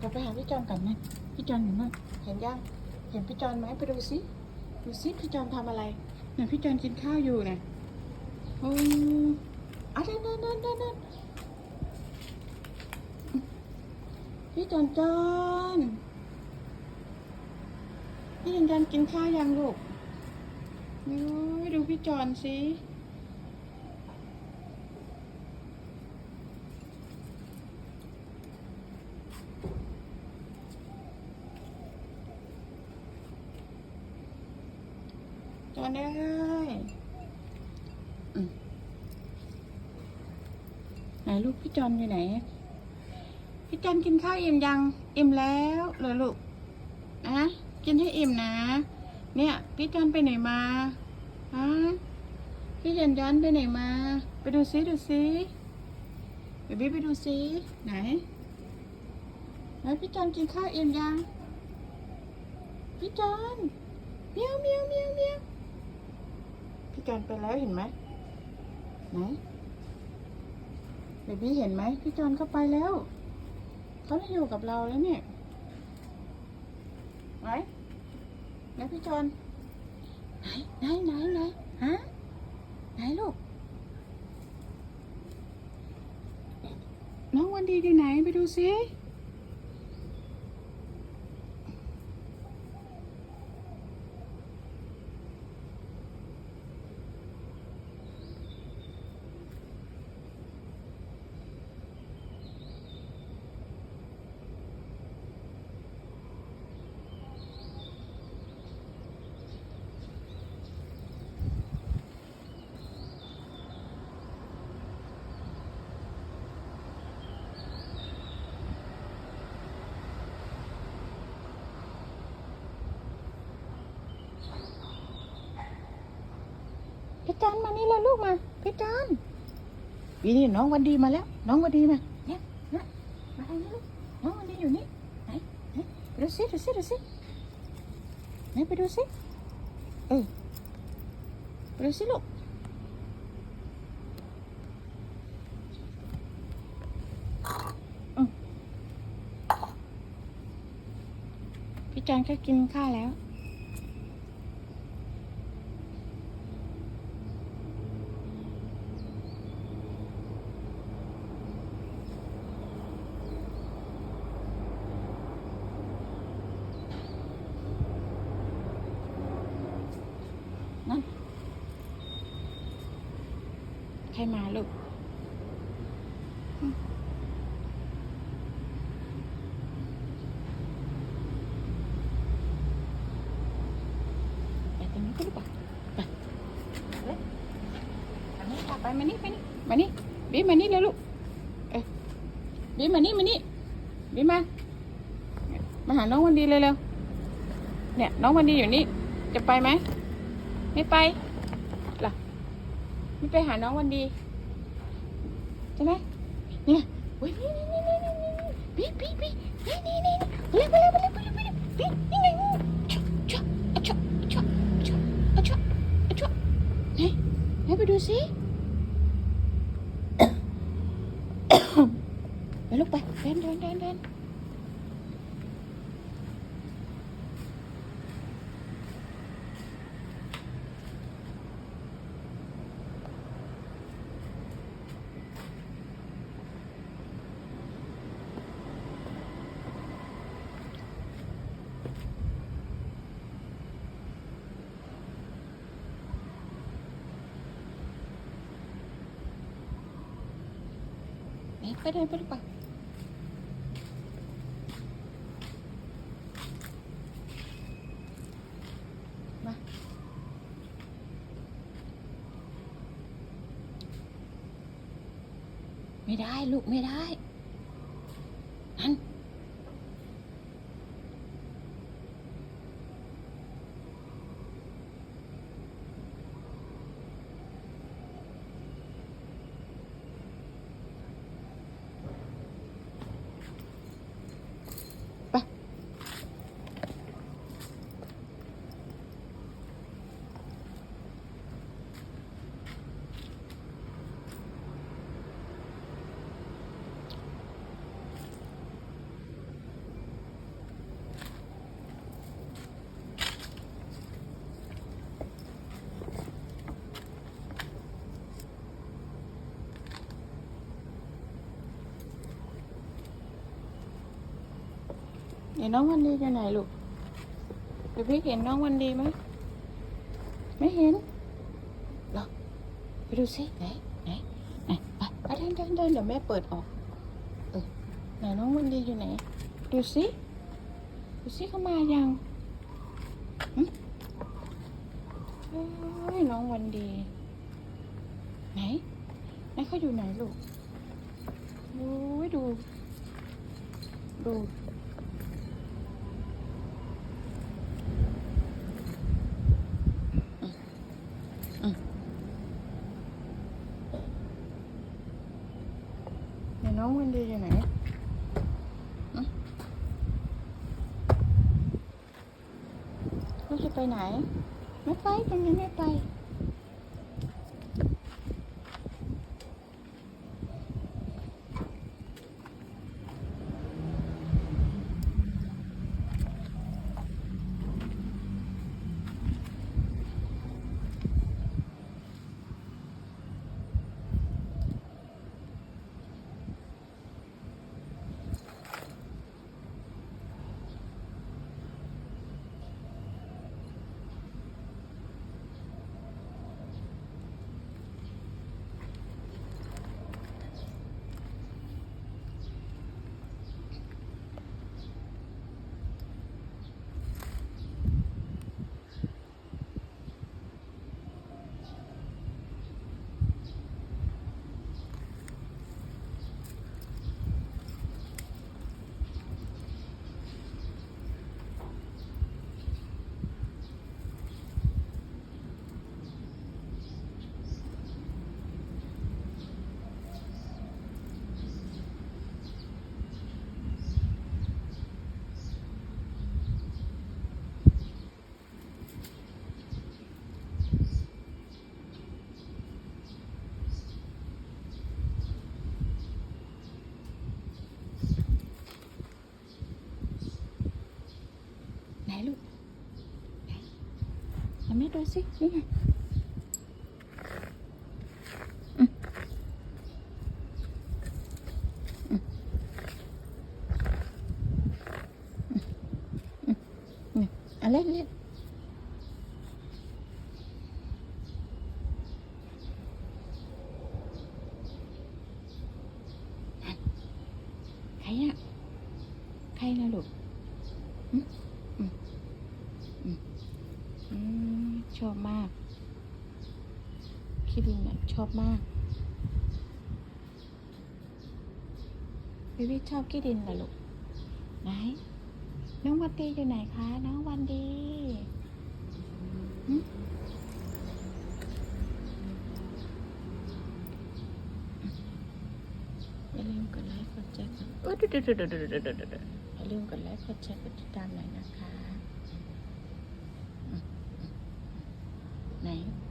เดี๋ยวไปหาพี่จอนก่อนนะพี่จอนอยู่นั่นเห็นยังเห็นพี่จอนไหมไปดูสิดูสิพี่จอนทำอะไรเนี่ยพี่จอนกินข้าวอยู่นี่ยโอ้อะนั่นนั่นนั่นนั่นนั่นพี่จอนจอนพี่จอนจอนกินข้าวยังลูกโอ้ยดูพี่จอนสิ จอนได้ไหนลูกพี่จอนอยู่ไหน พี่จอนกินข้าวอิ่มยัง อิ่มแล้วเหรอลูกนะกินให้อิ่มนะ เนี่ย พี่จอนไปไหนมาฮะพี่จอนย้อนไปไหนมา ไปดูซิดูซิเบบี้ไปดูซิไหนไหนพี่จอนกินข้าวอิ่มยัง พี่จอนเมียวเมียวเมียวเมียว พี่จ อนไปแล้วเห็นไหมไหนเบบี้เห็นไหมพี่จอนก็ไปแล้วเขาได้อยู่กับเราแล้วเนี่ยไหนไหนพี่จอนไหนไหนไหนไหนฮะไหนลูกน้องวันดีอยู่ไหนไปดูสิ จอนมานี่เลยลูกมาพี่จอนวีนี่น้องวันดีมาแล้ว น้องวันดีมาเนี่ยนะมาทางนี้ลูกน้องวันดีอยู่นี่ไหนไหนไปดูสิดูสิดูสิไหนไปดูสิเออไปดูสิลูกอืมพี่จอนก็กินข้าวแล้ว นั่น ใครมาลูกไปตรงนี้ก็ลูกป่ะไปเฮ้ยอันนี้ค่ะไปมานี่ไปนี่มานี่บีมานี่เลยลูกเอ้บีมานี่มานี่บีมามาหาน้องวันดีเลยเร็วเนี่ย น้องวันดีอยู่นี่จะไปไหมไม่ไป ไม่ไปหาน้องวันดี ใช่ไหมเนี่ยเฮ้ยนี่นี่นี่นี่นี่นี่พี่พี่พี่นี่นี่นี่ไปเร็วไปเร็วไปเร็วไปเร็วไปเร็วพี่นี่ไงชัวชัวชัวชัวชัวชัวไหนไหนไปดูสิไปลูกไปเดินเดินเดินเดิน Nih, ไปเดินไปลูกไปมาไม่ได้ลูกไม่ได้นั่นไป เห็นน้องวันดีอยู่ไหนลูกเดี๋ยวพี่เห็นน้องวันดีไหมไม่เห็นหรอไปดูสิไหนไหนไหนไปไปเดินเดินเดินเดี๋ยวแม่เปิดออกเออไหนน้องวันดีอยู่ไหน ดูสิดูสิเขามายังหึเอ้ยน้องวันดี ไหนไหนเขาอยู่ไหนลูกโอ้ยดู ดูอืมอืม เดี๋ยวน้องวันดีอยู่ไหนอืมเราจะไปไหน ไม่ไปตรงนี้ไม่ไป Em biết đôi xích đi này ừ. Ừ. Ừ. ừ. À, lên lên khay á khay ra được ชอบมาก คิดดินแบบชอบมากวิวิชอบขี้ดินเหรอลูก ไหน น้องวันดีอยู่ไหนคะ น้องวันดีอย่าลืมกดไลค์กดแชร์กดอย่าลืมกดไลค์กดแชร์กดติดตามหน่อยนะคะ bem?